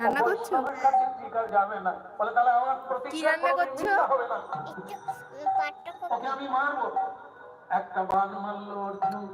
রান্না করছ? তাহলে রান্না করছ? মিথ্যা হবে না। একটু পাটটা ওকে আমি মারবো। একটা বান মারলো অর্জুন।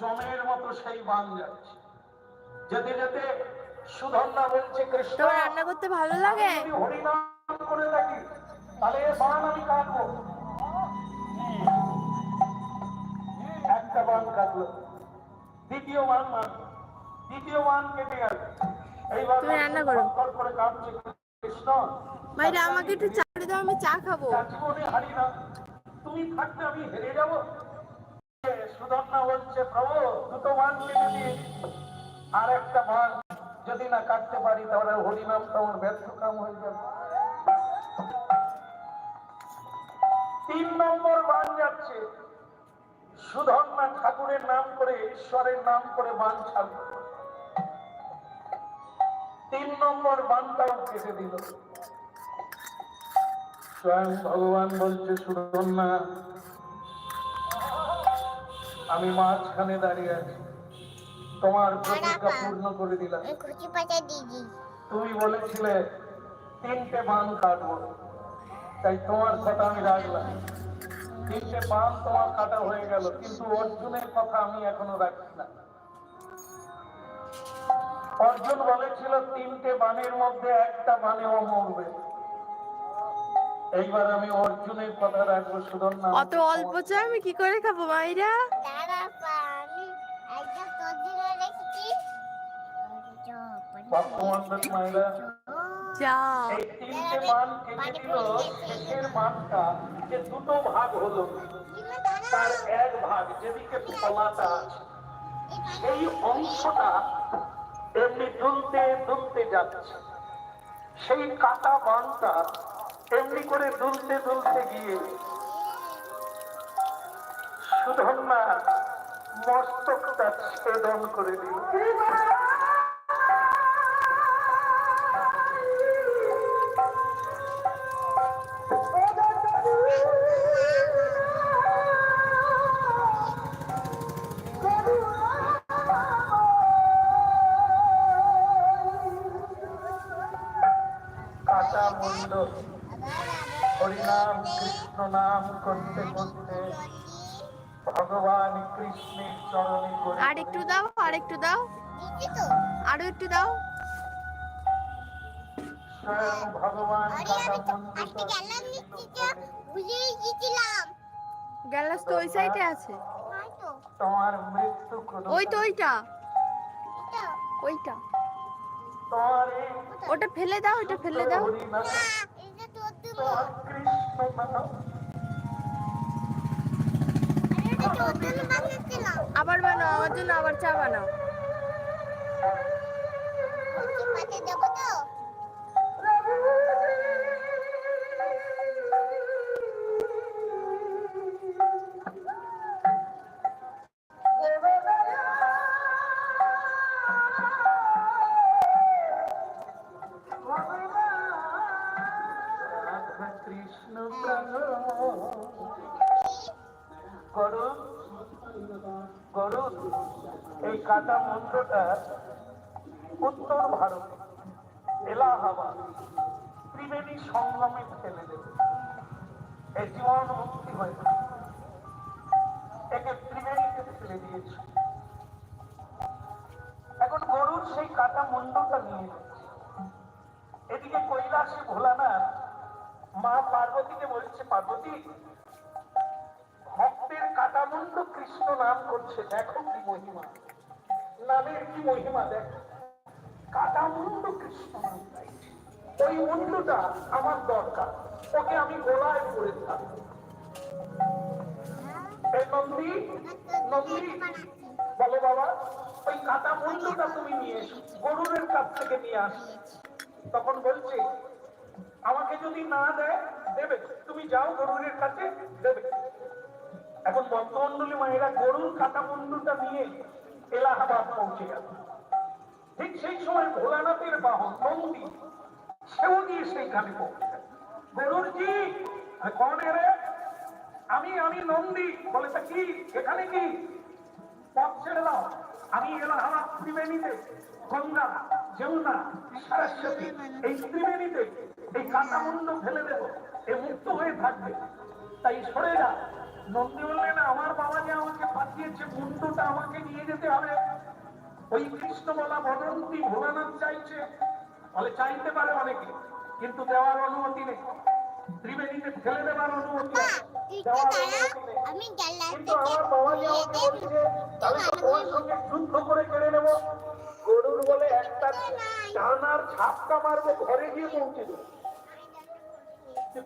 জমের মতো সেই বান যাচ্ছে। যেতে যেতে সুধন্যা বলছে কৃষ্ণ তোমার রান্না করতে ভালো লাগে? হরিনাম করে থাকি তাহলে এ বান আমি কাটবো। একটা বান কাটলো। দ্বিতীয় বান মারলো। দ্বিতীয় বান কেটে গেল। তুমি রান্না করো। ভাইরা, আমাকে একটু চা দাও, আমি চা খাব। তুমি থাকলে আমি হেরে যাব। সুধন্যা বলছে, প্রভু, দুটো দিয়ে আর একটা বান যদি না কাটতে পারি, তাহলে ব্যর্থ কাম হয়ে যাবে। তিন নম্বর বান যাচ্ছে। সুধন্যা ঠাকুরের নাম করে, ঈশ্বরের নাম করে বান ছাড়ল। তিন নম্বর বানটাও কেটে দিল। স্বয়ং ভগবান বলছে সুধন্যা আমি মাঝখানে দাঁড়িয়ে আছি। তোমার প্রতিজ্ঞা পূর্ণ করে দিলাম। তুমি বলেছিলে তিনটে বান কাটবো। তাই তোমার কথা আমি রাখলাম। তিনটে বান তোমার কাটা হয়ে গেল। কিন্তু অর্জুনের কথা আমি এখনও রাখছি না। অর্জুন বলেছিল তিনটে বানের মধ্যে একটা বানেও মরবে। এইবার আমি অর্জুনের কথা রাখব সুধন্যা অত অল্প চা আমি কি করে খাব মাইরা? ভক্তমন্ডল এই তিনটে মান কেটে দিল শেষের মানটা যে দুটো ভাগ হলো তার এক ভাগ যেদিকে ফলাটা আছে সেই অংশটা এমনি দুলতে দুলতে যাচ্ছে। সেই কাটা বানটা এমনি করে দুলতে দুলতে গিয়ে সুধন্যা মস্তকটা ছেদন করে দিল। হরিনাম কৃষ্ণ নাম করতে করতে ভগবান কৃষ্ণের চরণে গড়ে আর একটু দাও আর একটু দাও। দিদি আরও একটু দাও। স্বয়ং ভগবান গ্যালাস তো ওই সাইডে আছে। তোমার মৃত্যু ওই তো ওইটা। ওইটা। ওটা ফেলে দাও ওটা ফেলে দাও। আবার বানাও, আমার জন্য আবার চা বানাও। দেখো তো? মন্ত্রটা উত্তর ভারত এলাহাবাদ ত্রিবেণী সংগমে ফেলে দেবে। এই জীবন মুক্তি একে ফেলে দিয়েছে। এখন গরুর সেই কাটা মুন্ডটা নিয়ে এদিকে কৈলাসে ভোলানাথ মা পার্বতীকে বলছে, পার্বতী, ভক্তের কাটামুন্ড কৃষ্ণ নাম করছে। দেখো কি মহিমা। নামের কি মহিমা দেখো? কাটামুন্ড কৃষ্ণ নাম ওই মুন্ডটা আমার দরকার। ওকে আমি গোলায় থাকব এই নন্দী নন্দী, বলো বাবা, ওই কাটা তুমি নিয়ে গরুরের কাছ থেকে নিয়ে আসো। তখন বলছে, আমাকে যদি না দেয়, দেবে তুমি যাও গরুরের কাছে, দেবে। এখন বন্ধমন্ডলী মায়েরা গরুর কাটা মুন্ডুটা নিয়ে এলাহাবাদ পৌঁছে গেল। ঠিক সেই সময় ভোলানাথের বাহন নন্দী, সেও নিয়ে সেইখানে পৌঁছে। গরুর জি কন রে? আমি আমি নন্দী। বলে, তা কি? এখানে কি? পথ ছেড়ে দাও। আমি এলাহাবাদ ত্রিবেণীতে, গঙ্গা, যমুনা, সরস্বতী, এই ত্রিবেণীতে এই কাটা মুন্ড ফেলে দেব। এ মুক্ত হয়ে থাকবে। তাই সরে যা। নন্দী বললেন আমার বাবা যে আমাকে পাঠিয়েছে মুন্ডটা আমাকে নিয়ে যেতে হবে। ওই কৃষ্ণ বলা বদন্তি ভোলানাথ চাইছে। বলে চাইতে পারে অনেকে কিন্তু দেওয়ার অনুমতি নেই। ত্রিবেণীতে ফেলে দেওয়ার অনুমতি মা আছে তুই তো দেওয়ার দাঁড়া অনুমতি নেই। আমি কিন্তু আমার বাবা যে আমাকে বলছে তাহলে তো তোমার সঙ্গে যুদ্ধ করে কেড়ে নেব। গরুর বলে একটা ডানার ঝাপটা মারবো ঘরে গিয়ে পৌঁছে দেবো।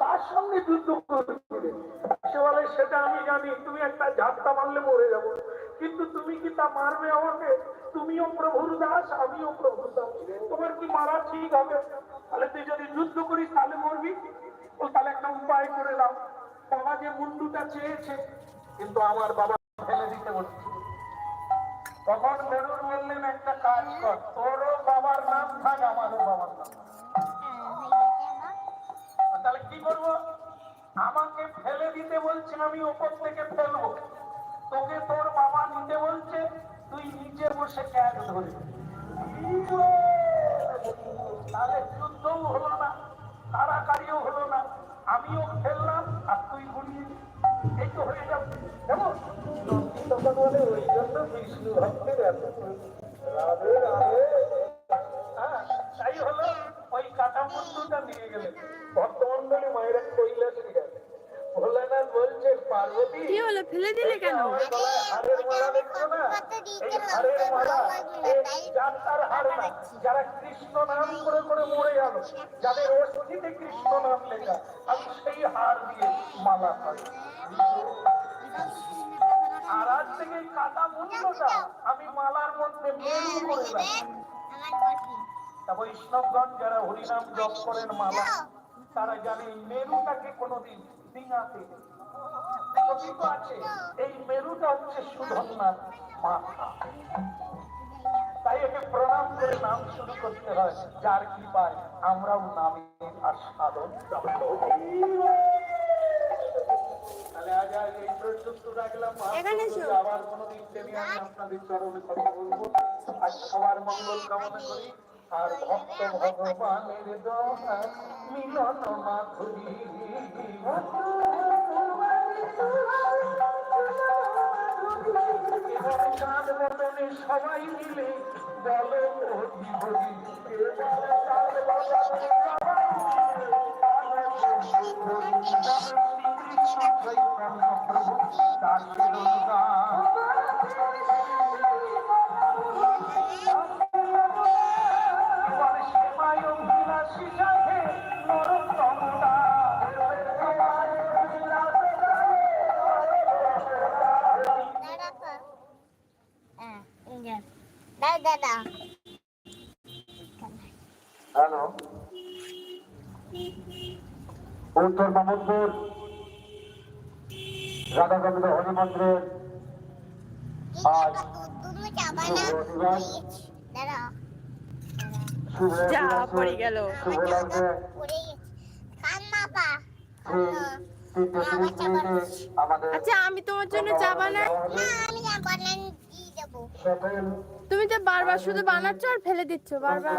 কার সঙ্গে যুদ্ধ করবে? সে বলে সেটা আমি জানি, তুমি একটা ঝাপটা মারলে মরে যাব। কিন্তু তুমি কি তা মারবে আমাকে? তুমিও প্রভুর দাস, আমিও প্রভুর দাস। তোমার কি মারা ঠিক হবে? তাহলে তুই যদি যুদ্ধ করিস, তাহলে মরবি। ও তাহলে একটা উপায় করে দাও বাবা যে মুন্ডুটা চেয়েছে, কিন্তু আমার বাবা ফেলে দিতে বলছে। তখন বেরুর বললেন, একটা কাজ কর। তোরও বাবার নাম থাক, আমারও বাবার নাম। তাহলে কি করব? আমাকে ফেলে দিতে বলছে, আমি ওপর থেকে ফেলব। তোকে তোর বাবা নিতে বলছে, তুই নিচে বসে ক্যাচ ধরবি। তাহলে যুদ্ধও হলো না, কারাকারিও হলো না। আমিও ফেললাম আর তুই দিলি। এই তো হয়ে যাবে বিষ্ণু ভক্তের এত তাই হলো, ওই কাটা মুন্ডুটা নিয়ে গেলেন ভক্তমন্ডলী মায়েরা কৈলাস গেলেন ভোলানাথ বলছে পার্বতী কি হলো ফেলে দিলে কেন আমার মালা দেখছ না? এই হাড়ের মালা, এই যাত্রার হাড় না। যারা কৃষ্ণ নাম করে করে মরে গেল যাদের অস্থিতে কৃষ্ণ নাম লেখা আমি সেই হাড় দিয়ে মালা পাই আর আজ থেকে কাটা মুন্ডটা আমি মালার মধ্যে মেরু করে রাখি তা বৈষ্ণবগণ যারা হরিনাম জপ করেন মালা তারা জানে এই মেরুটাকে কোনোদিন ডিঙাতে কথিত আছে। এই মেরুটা হচ্ছে সুধন্যার মাথা। তাই একে প্রণাম করে নাম শুরু করতে হয় যার কৃপায় আমরাও নামে আর এখানে আবার কোনোদিন আপনাদের চরণে কথা বলব। আর সবার মঙ্গল কামনা করি। আর ভক্ত ভগবানের দোহা মিলন মাধুরী সবাই মিলে বলো হরি উত্তর মামুদপুর রাধা গোবিন্দ হরি মন্দিরের আজ পড়ে গেল। শুভ আচ্ছা আমি তোমার জন্য চা বানাই তুমি তো বারবার শুধু বানাচ্ছ আর ফেলে দিচ্ছ বারবার।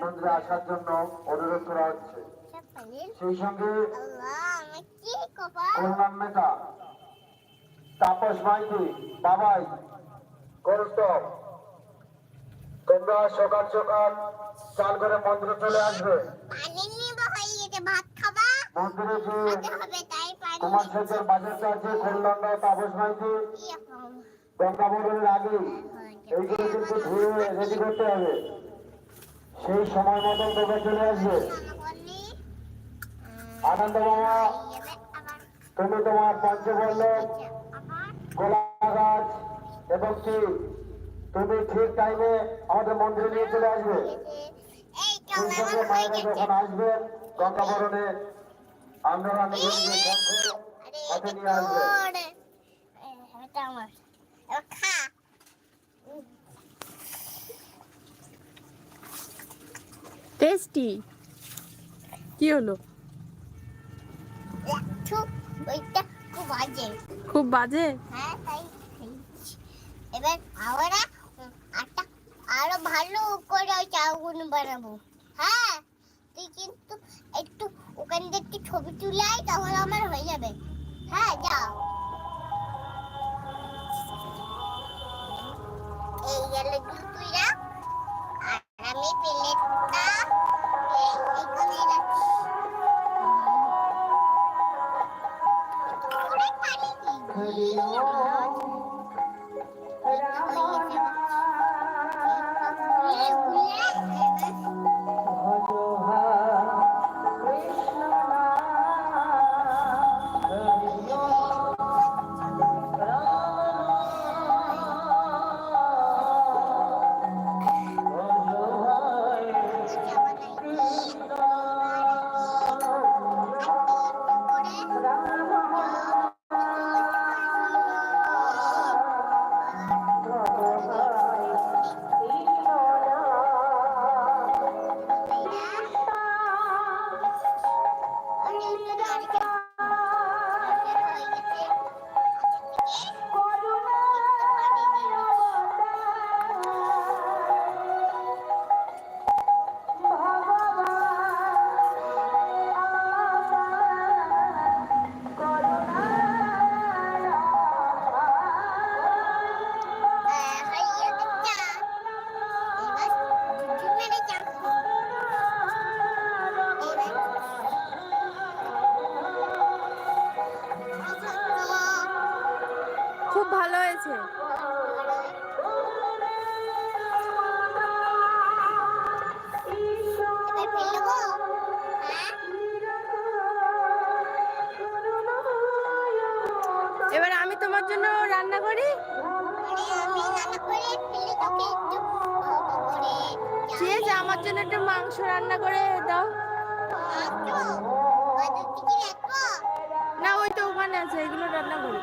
মন্দিরে আসার জন্য অনুরোধ করা হচ্ছে। সেই সঙ্গে কল্যাণ তাপস মাইতি বাবাই করস্তব তোমরা সকাল সকাল চাল করে মন্দিরে চলে আসবে। হয়ে মন্দিরে যে কুমার সেচের বাজারটা আছে কল্যাণরা তাপস মাইতি। এখন গঙ্গা আগে এইগুলো কিন্তু ধুয়ে রেডি করতে হবে। সেই সময় মতন তোমরা চলে আসবে। আনন্দ মামা, তুমি তোমার পঞ্চবল্লভ গোলা গাছ এবং কি, তুমি ঠিক টাইমে আমাদের মন্দিরে নিয়ে চলে আসবে। সঙ্গে মায়েরা যখন আসবেন গঙ্গাবরণে নিজের হাতে নিয়ে আসবেন ওরে এটা আমার এবার খা টেস্টি কি হলো? খুব বাজে। খুব বাজে? হ্যাঁ তাই খাইছি। আমরা একটা আরও ভালো করে ওই চাউগুলো বানাবো। হ্যাঁ তুই কিন্তু একটু ওখান থেকে ছবি তুলে আয় তাহলে আমার হয়ে যাবে। হ্যাঁ যাও। তোমার জন্য রান্না করি? ঠিক আছে আমার জন্য একটু মাংস রান্না করে দাও। না ওই তো ওখানে আছে এগুলো রান্না করি।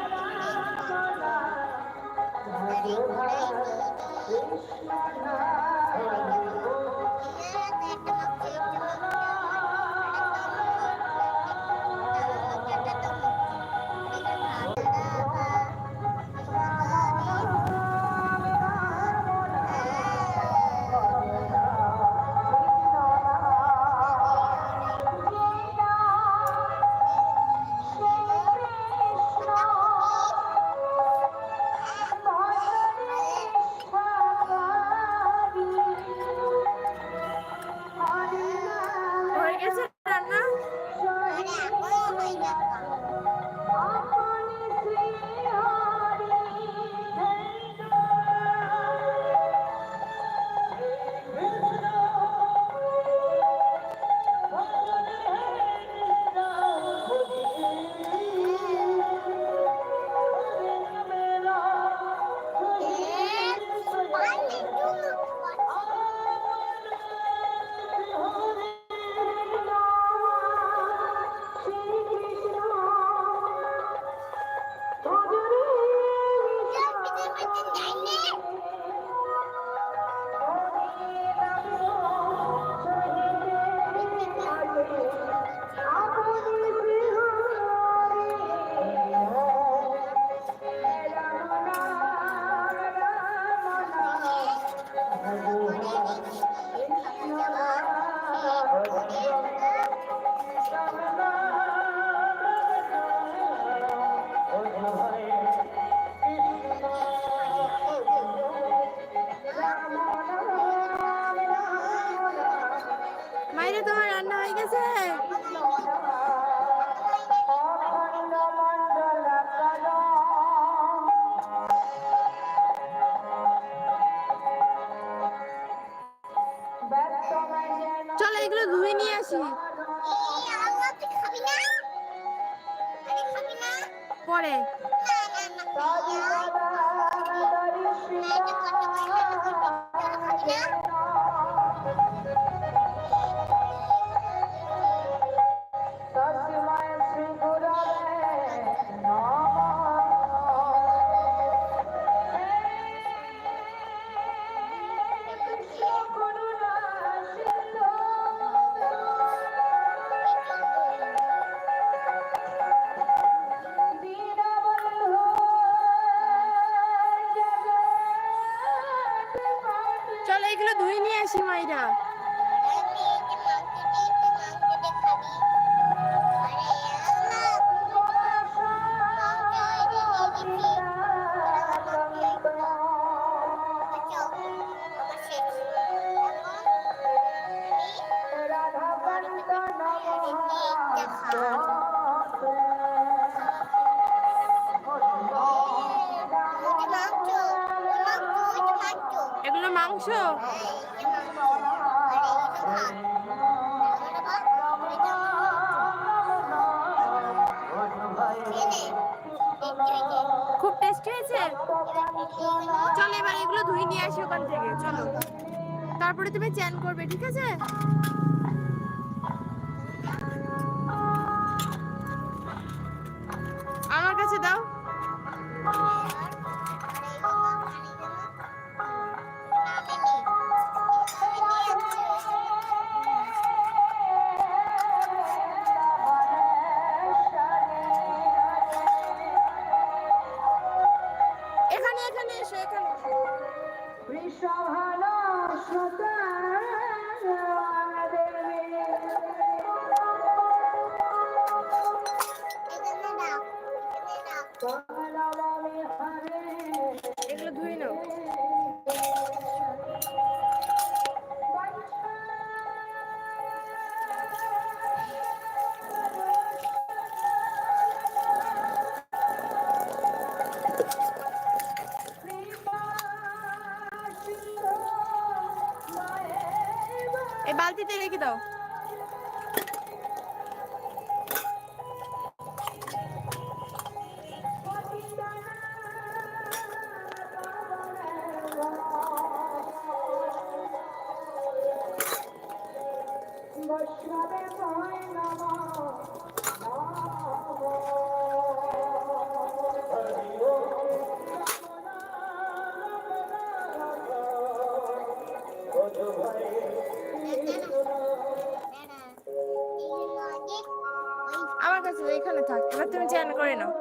মাংস খুব টেস্টি হয়েছে? চলো এবার এগুলো ধুই নিয়ে আসি ওখান থেকে, চলো। তারপরে তুমি চ্যান করবে, ঠিক আছে? আমার কাছে দাও। দাও। আমার কাছে এখানে থাক। এবার তুমি চ্যান করে নাও।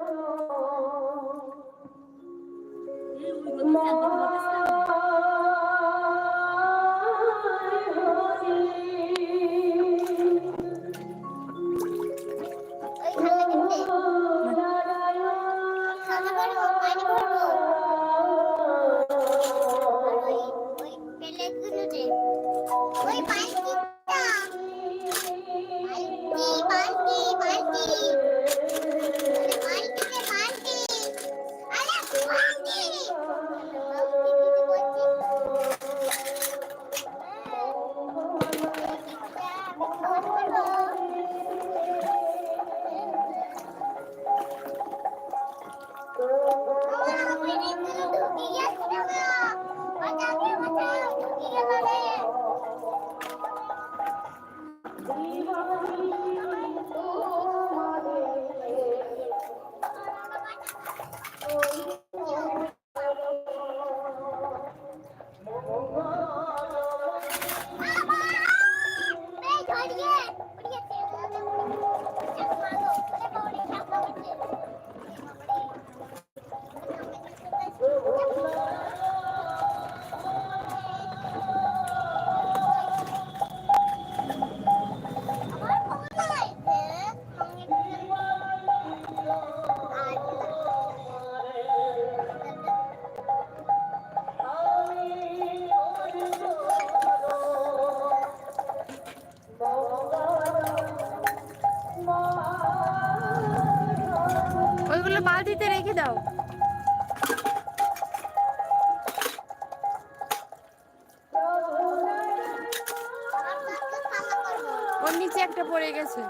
একটা পড়ে গেছে।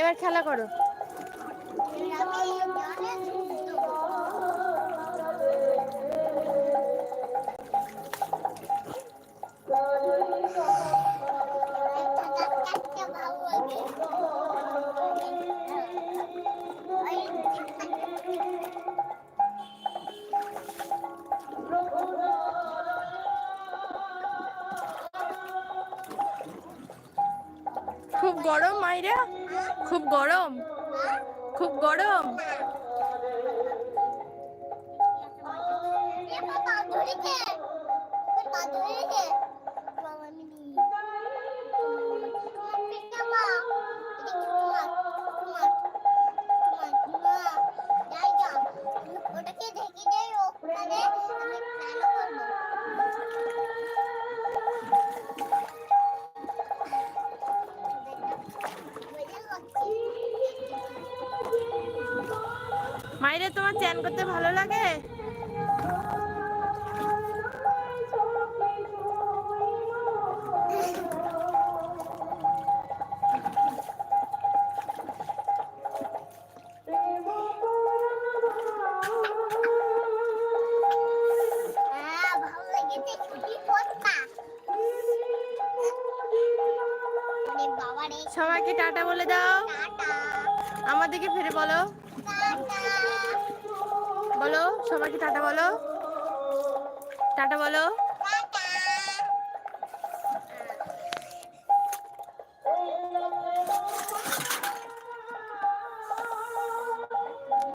এবার খেলা করো। খুব গরম মাইরা? খুব গরম? খুব গরম? ধরেছে। ধরেছে তোমার চ্যান করতে ভালো লাগে? হ্যাঁ সবাইকে টাটা বলে দাও। আমাদেরকে ফিরে বলো। সবাইকে টাটা বলো? টাটা বলো?